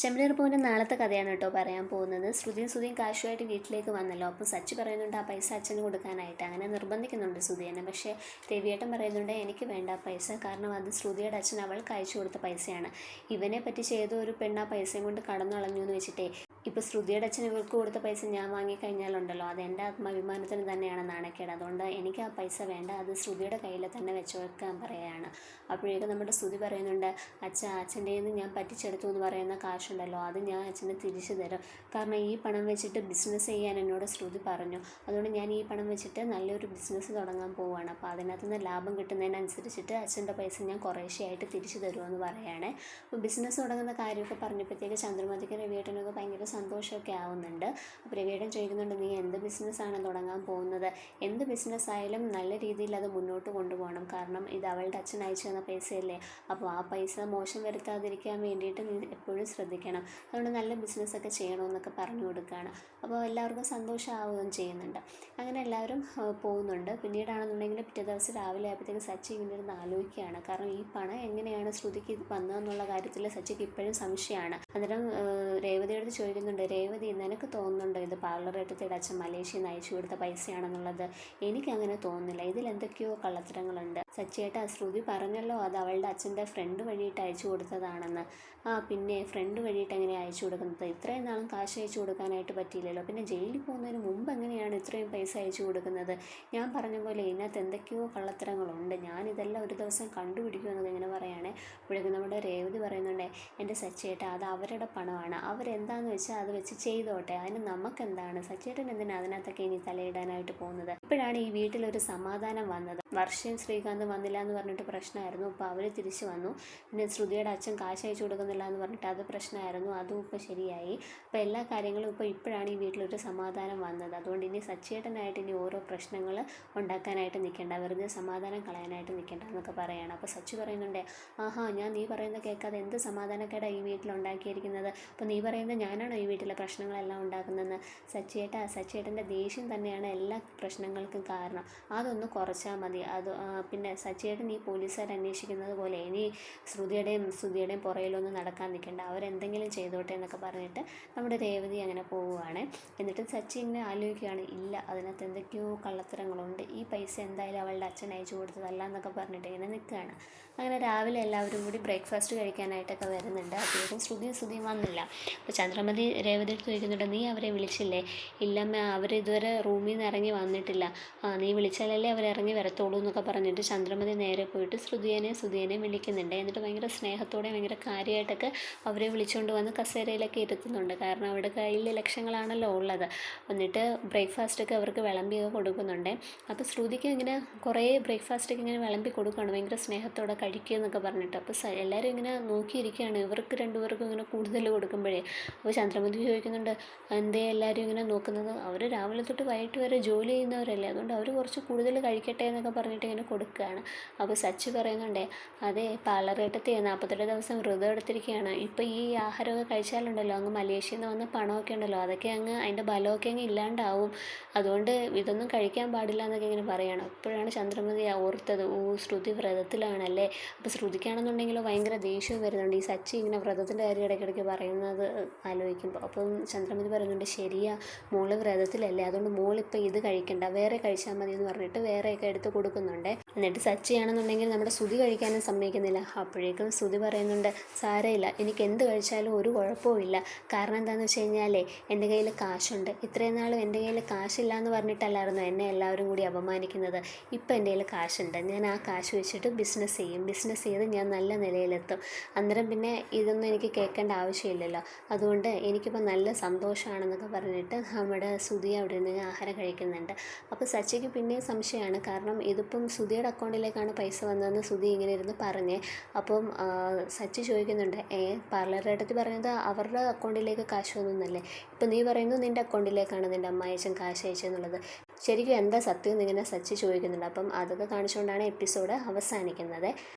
ചെമ്മനീർ പൂവിന്റെ നാളത്തെ കഥയാണ് കേട്ടോ പറയാൻ പോകുന്നത്. ശ്രുതിയും ശ്രുതിയും കാശുമായിട്ട് വീട്ടിലേക്ക് വന്നല്ലോ. അപ്പോൾ സച്ചി പറയുന്നുണ്ട് ആ പൈസ അച്ഛന് കൊടുക്കാനായിട്ട്. അങ്ങനെ നിർബന്ധിക്കുന്നുണ്ട് ശ്രുതിയെന്നെ പക്ഷേ രവിയേട്ടൻ പറയുന്നുണ്ട് എനിക്ക് വേണ്ട പൈസ. കാരണം അത് ശ്രുതിയുടെ അച്ഛൻ അവൾക്ക് അയച്ചു കൊടുത്ത പൈസയാണ്. ഇവനെ പറ്റി ചെയ്ത ഒരു പെണ്ണ് ആ പൈസയും കൊണ്ട് കടന്നളഞ്ഞു എന്ന് വെച്ചിട്ടേ ഇപ്പോൾ ശ്രുതിയുടെ അച്ഛൻ ഇവർക്ക് കൊടുത്ത പൈസ ഞാൻ വാങ്ങിക്കഴിഞ്ഞാലുണ്ടല്ലോ അത് എന്റെ ആത്മാഭിമാനത്തിന് തന്നെയാണ് നാണക്കേട്. അതുകൊണ്ട് എനിക്ക് ആ പൈസ വേണ്ട. അത് ശ്രുതിയുടെ കയ്യിൽ തന്നെ വെച്ച് വെക്കാൻ പറയുകയാണ്. അപ്പോഴേക്കും നമ്മുടെ ശ്രുതി പറയുന്നുണ്ട് അച്ഛ അച്ഛന്റെ നിന്ന് ഞാൻ പറ്റിച്ചെടുത്തു എന്ന് പറയുന്ന കാശുണ്ടല്ലോ. അത് ഞാൻ അച്ഛന് തിരിച്ചു തരും. കാരണം ഈ പണം വെച്ചിട്ട് ബിസിനസ് ചെയ്യാൻ എന്നോട് ശ്രുതി പറഞ്ഞു. അതുകൊണ്ട് ഞാൻ ഈ പണം വെച്ചിട്ട് നല്ലൊരു ബിസിനസ് തുടങ്ങാൻ പോവുകയാണ്. അപ്പോൾ അതിനകത്ത് നിന്ന് ലാഭം കിട്ടുന്നതിനനുസരിച്ചിട്ട് അച്ഛന്റെ പൈസ ഞാൻ കുറേശ്ശെയായിട്ട് തിരിച്ചു തരുമെന്ന് പറയുകയാണ്. അപ്പോൾ ബിസിനസ് തുടങ്ങുന്ന കാര്യമൊക്കെ പറഞ്ഞപ്പോഴത്തേക്ക് ചന്ദ്രമതിക്ക് രവിയേട്ടനൊക്കെ ഭയങ്കര സന്തോഷമൊക്കെ ആവുന്നുണ്ട്. അപ്പോൾ രവിയേടൻ ചോദിക്കുന്നുണ്ട് നീ എന്ത് ബിസിനസ്സാണ് തുടങ്ങാൻ പോകുന്നത്? എന്ത് ബിസിനസ്സായാലും നല്ല രീതിയിൽ അത് മുന്നോട്ട് കൊണ്ടുപോകണം. കാരണം ഇത് അവളുടെ അച്ഛൻ അയച്ചു തന്ന പൈസയല്ലേ? അപ്പോൾ ആ പൈസ മോശം വരുത്താതിരിക്കാൻ വേണ്ടിയിട്ട് നീ എപ്പോഴും ശ്രദ്ധിക്കണം. അതുകൊണ്ട് നല്ല ബിസിനസ്സൊക്കെ ചെയ്യണമെന്നൊക്കെ പറഞ്ഞു കൊടുക്കുകയാണ്. അപ്പോൾ എല്ലാവർക്കും സന്തോഷമാവുകയും ചെയ്യുന്നുണ്ട്. അങ്ങനെ എല്ലാവരും പോകുന്നുണ്ട്. പിന്നീടാണെന്നുണ്ടെങ്കിൽ പിറ്റേ ദിവസം രാവിലെ ആയപ്പോഴത്തേക്ക് സച്ചി ഇങ്ങനെ ഇരുന്ന് ആലോചിക്കുകയാണ്. കാരണം ഈ പണം എങ്ങനെയാണ് ശ്രുതിക്ക് വന്നതെന്നുള്ള കാര്യത്തിൽ സച്ചിക്ക് ഇപ്പോഴും സംശയമാണ്. അന്നേരം രേവതിയോട് അടുത്ത് ചോദിക്കുന്നുണ്ട് രേവതി നിനക്ക് തോന്നുന്നുണ്ടോ ഇത് പാർലറേറ്റത്തെ അച്ഛൻ മലേഷ്യയിൽ നിന്ന് അയച്ചു കൊടുത്ത പൈസയാണെന്നുള്ളത്? എനിക്കങ്ങനെ തോന്നുന്നില്ല. ഇതിൽ എന്തൊക്കെയോ കള്ളത്തരങ്ങളുണ്ട്. സച്ചിയേട്ടാ ശ്രുതി പറഞ്ഞല്ലോ അത് അവളുടെ അച്ഛന്റെ ഫ്രണ്ട് വഴിയിട്ട് അയച്ചു കൊടുത്തതാണെന്ന്. ആ പിന്നെ ഫ്രണ്ട് വഴിയിട്ട് എങ്ങനെ അയച്ചു കൊടുക്കുന്നത്? ഇത്രയും നാളും കാശ് അയച്ചു കൊടുക്കാനായിട്ട് പറ്റിയില്ലല്ലോ. പിന്നെ ജയിലിൽ പോകുന്നതിന് മുമ്പ് എങ്ങനെയാണ് ഇത്രയും പൈസ അയച്ചു കൊടുക്കുന്നത്? ഞാൻ പറഞ്ഞ പോലെ ഇതിനകത്ത് എന്തൊക്കെയോ കള്ളത്തരങ്ങളുണ്ട്. ഞാനിതെല്ലാം ഒരു ദിവസം കണ്ടുപിടിക്കുമെന്നത് ഇങ്ങനെ പറയുകയാണേ അപ്പോഴേക്കും നമ്മുടെ രേവതി പറയുന്നുണ്ട് എന്റെ സച്ചേട്ട അത് അവരുടെ പണമാണ്. അവരെന്താണെന്ന് വെച്ചാൽ അത് വെച്ച് ചെയ്തോട്ടെ. അതിന് നമുക്കെന്താണ്? സച്ചേട്ടൻ എന്തിനാണ് അതിനകത്തൊക്കെ ഇനി തലയിടാനായിട്ട് പോകുന്നത്? ഇപ്പോഴാണ് ഈ വീട്ടിലൊരു സമാധാനം വന്നത്. വർഷയും ശ്രീകാന്ത് വന്നില്ല എന്ന് പറഞ്ഞിട്ട് പ്രശ്നമായിരുന്നു. അപ്പോൾ അവർ തിരിച്ചു വന്നു. പിന്നെ ശ്രുതിയുടെ അച്ഛൻ കാശ് അയച്ചു കൊടുക്കുന്നില്ല എന്ന് പറഞ്ഞിട്ട് അത് പ്രശ്നമായിരുന്നു. അതും ഇപ്പോൾ ശരിയായി. അപ്പോൾ എല്ലാ കാര്യങ്ങളും ഇപ്പോൾ ഇപ്പോഴാണ് ഈ വീട്ടിലൊരു സമാധാനം വന്നത്. അതുകൊണ്ട് ഇനി സച്ചേട്ടനായിട്ട് ഇനി ഓരോ പ്രശ്നങ്ങൾ ഉണ്ടാക്കാനായിട്ട് നിൽക്കേണ്ട വെറുതെ സമാധാനം കളയാനായിട്ട് നിൽക്കേണ്ട എന്നൊക്കെ പറയുകയാണ് അപ്പോൾ സച്ചു പറയുന്നുണ്ട് ആഹാ ഞാൻ നീ പറയുന്നത് കേൾക്കാതെ എന്ത് സമാധാനക്കേടാണ് ഈ വീട്ടിൽ ഉണ്ടാക്കിയിരിക്കുന്നത്? അപ്പോൾ നീ പറയുന്നത് ഞാനാണോ ഈ വീട്ടിലെ പ്രശ്നങ്ങളെല്ലാം ഉണ്ടാക്കുന്നതെന്ന്? സച്ചേട്ട സച്ചേട്ടന്റെ ദേഷ്യം തന്നെയാണ് എല്ലാ പ്രശ്നങ്ങൾക്കും കാരണം. അതൊന്ന് കുറച്ചാൽ മതി. അത് ആ, പിന്നെ സച്ചേട്ടൻ ഈ പോലീസുകാർ അന്വേഷിക്കുന്നത് പോലെ ഇനി ശ്രുതിയുടെയും ശ്രുതിയുടെയും പുറയിലൊന്നും നടക്കാൻ നിൽക്കേണ്ട. അവരെന്തെങ്കിലും ചെയ്തോട്ടെ എന്നൊക്കെ പറഞ്ഞിട്ട് നമ്മുടെ രേവതി അങ്ങനെ പോവുകയാണ് എന്നിട്ട് സച്ചി ഇങ്ങനെ ആലോചിക്കുകയാണ്. ഇല്ല അതിനകത്ത് എന്തൊക്കെയോ കള്ളത്തരങ്ങളുണ്ട്. ഈ പൈസ എന്തായാലും അവളുടെ അച്ഛൻ അയച്ചു കൊടുത്തതല്ല എന്നൊക്കെ പറഞ്ഞിട്ട് ഇങ്ങനെ നിൽക്കുകയാണ്. അങ്ങനെ രാവിലെ എല്ലാവരും കൂടി ബ്രേക്ക്ഫാസ്റ്റ് കഴിക്കാനായിട്ടൊക്കെ വരുന്നുണ്ട്. അദ്ദേഹം ശ്രുതിയും ശ്രുതിയും വന്നില്ല. അപ്പോൾ ചന്ദ്രമതി രേവതി ചോദിക്കുന്നുണ്ട് നീ അവരെ വിളിച്ചില്ലേ? ഇല്ലമ്മ അവർ ഇതുവരെ റൂമിൽ നിന്ന് ഇറങ്ങി വന്നിട്ടില്ല. ആ നീ വിളിച്ചാലല്ലേ അവരിറങ്ങി വരത്തുള്ളൂ എന്നൊക്കെ പറഞ്ഞിട്ട് ചന്ദ്രമതി നേരെ പോയിട്ട് ശ്രുതിയനെ ശ്രുതിയനെ വിളിക്കുന്നുണ്ട്. എന്നിട്ട് ഭയങ്കര സ്നേഹത്തോടെ ഭയങ്കര കാര്യമായിട്ടൊക്കെ അവരെ വിളിച്ചുകൊണ്ട് വന്ന് കസേരയിലൊക്കെ ഇരുത്തുന്നുണ്ട്. കാരണം അവരുടെ കയ്യിൽ ലക്ഷങ്ങളാണല്ലോ ഉള്ളത്. എന്നിട്ട് ബ്രേക്ക്ഫാസ്റ്റൊക്കെ അവർക്ക് വിളമ്പിയൊക്കെ കൊടുക്കുന്നുണ്ട്. അപ്പോൾ ശ്രുതിക്ക് ഇങ്ങനെ കുറേ ബ്രേക്ക്ഫാസ്റ്റൊക്കെ ഇങ്ങനെ വിളമ്പി കൊടുക്കുകയാണ്. ഭയങ്കര സ്നേഹത്തോടെ കഴിക്കുക എന്നൊക്കെ പറഞ്ഞിട്ട്. അപ്പോൾ എല്ലാവരും ഇങ്ങനെ നോക്കിയിരിക്കുകയാണ്. ഇവർക്ക് രണ്ടുപേർക്കും ഇങ്ങനെ കൂടുതൽ കൊടുക്കുമ്പോഴേ. അപ്പോൾ ചന്ദ്രമതി ചോദിക്കുന്നുണ്ട് എന്തേ എല്ലാവരും ഇങ്ങനെ നോക്കുന്നത്? അവർ രാവിലെ തൊട്ട് വൈകിട്ട് വരെ ജോലി ചെയ്യുന്നവരല്ലേ? അതുകൊണ്ട് അവർ കുറച്ച് കൂടുതൽ കഴിക്കട്ടെ എന്നൊക്കെ പറഞ്ഞിട്ട് ഇങ്ങനെ കൊടുക്കുകയാണ് അപ്പോൾ സച്ച് പറയുന്നുണ്ടേ അതെ പാലറേട്ടത്തെ നാൽപ്പത്തെട്ട് ദിവസം വ്രതം എടുത്തിരിക്കുകയാണ് ഇപ്പോൾ ഈ ആഹാരമൊക്കെ കഴിച്ചാലുണ്ടല്ലോ അങ്ങ് മലേഷ്യയിൽ നിന്ന് വന്ന പണമൊക്കെ ഉണ്ടല്ലോ അതൊക്കെ അങ്ങ് അതിന്റെ ബലമൊക്കെ അങ്ങ് ഇല്ലാണ്ടാവും. അതുകൊണ്ട് ഇതൊന്നും കഴിക്കാൻ പാടില്ല എന്നൊക്കെ ഇങ്ങനെ പറയുകയാണ് അപ്പോഴാണ് ചന്ദ്രമതി ഓർത്തത് ഓ ശ്രുതി വ്രതത്തിലാണല്ലേ? അപ്പോൾ ശ്രുതിക്കാണെന്നുണ്ടെങ്കിലോ ഭയങ്കര ദേഷ്യവും വരുന്നുണ്ട്. ഈ സച്ചി ഇങ്ങനെ വ്രതത്തിന്റെ കാര്യം ഇടയ്ക്കിടയ്ക്ക് പറയുന്നത് ആലോചിക്കുമ്പോൾ അപ്പം ചന്ദ്രമതി പറയുന്നുണ്ട് ശരിയാ മോൾ വ്രതത്തിലല്ലേ? അതുകൊണ്ട് മോളിപ്പോൾ ഇത് കഴിക്കണ്ട വേറെ കഴിച്ചാൽ മതി എന്ന് പറഞ്ഞിട്ട് വേറെയൊക്കെ എടുത്ത് കൊടുക്കുന്നുണ്ട്. എന്നിട്ട് സച്ചിയാണെന്നുണ്ടെങ്കിൽ നമ്മുടെ ശ്രുതി കഴിക്കാനും സമ്മതിക്കുന്നില്ല. അപ്പോഴേക്കും ശ്രുതി പറയുന്നുണ്ട് സാരമില്ല എനിക്ക് എന്ത് കഴിച്ചാലും ഒരു കുഴപ്പവും ഇല്ല. കാരണം എന്താണെന്ന് വെച്ച് കഴിഞ്ഞാലേ എന്റെ കയ്യിൽ കാശുണ്ട്. ഇത്രയും നാളും എന്റെ കയ്യിൽ കാശില്ല എന്ന് പറഞ്ഞിട്ടല്ലായിരുന്നു എന്നെ എല്ലാവരും കൂടി അപമാനിക്കുന്നത്. ഇപ്പം എന്റെ കയ്യിൽ കാശുണ്ട്. ഞാൻ ആ കാശ് വെച്ചിട്ട് ബിസിനസ് ചെയ്യും. ബിസിനസ് ചെയ്ത് ഞാൻ നല്ല നിലയിലെത്തും. അന്നേരം പിന്നെ ഇതൊന്നും എനിക്ക് കേൾക്കേണ്ട ആവശ്യമില്ലല്ലോ. അതുകൊണ്ട് എനിക്കിപ്പോൾ നല്ല സന്തോഷമാണെന്നൊക്കെ പറഞ്ഞിട്ട് നമ്മുടെ സുധി അവിടെ നിന്ന് ആഹാരം കഴിക്കുന്നുണ്ട്. അപ്പോൾ സച്ചിക്ക് പിന്നെയും സംശയമാണ്. കാരണം ഇതിപ്പം സുധിയുടെ അക്കൗണ്ടിലേക്കാണ് പൈസ വന്നതെന്ന് സുധി ഇങ്ങനെ ഇരുന്ന് പറഞ്ഞ്. അപ്പം സച്ചി ചോദിക്കുന്നുണ്ട് ഏ പാർലറുടെ അടുത്ത് പറഞ്ഞത് അവരുടെ അക്കൗണ്ടിലേക്ക് കാശ് വന്നെന്നല്ലേ ഇപ്പം നീ പറയുന്നു നിന്റെ അക്കൗണ്ടിലേക്കാണ് നിന്റെ അമ്മ അയച്ചൻ കാശ് അയച്ചെന്നുള്ളത്. ശരിക്കും എന്താ സത്യം എന്നിങ്ങനെ സച്ചി ചോദിക്കുന്നുണ്ട്. അപ്പം അതൊക്കെ കാണിച്ചുകൊണ്ടാണ് എപ്പിസോഡ് അവസാനിക്കുന്നത്.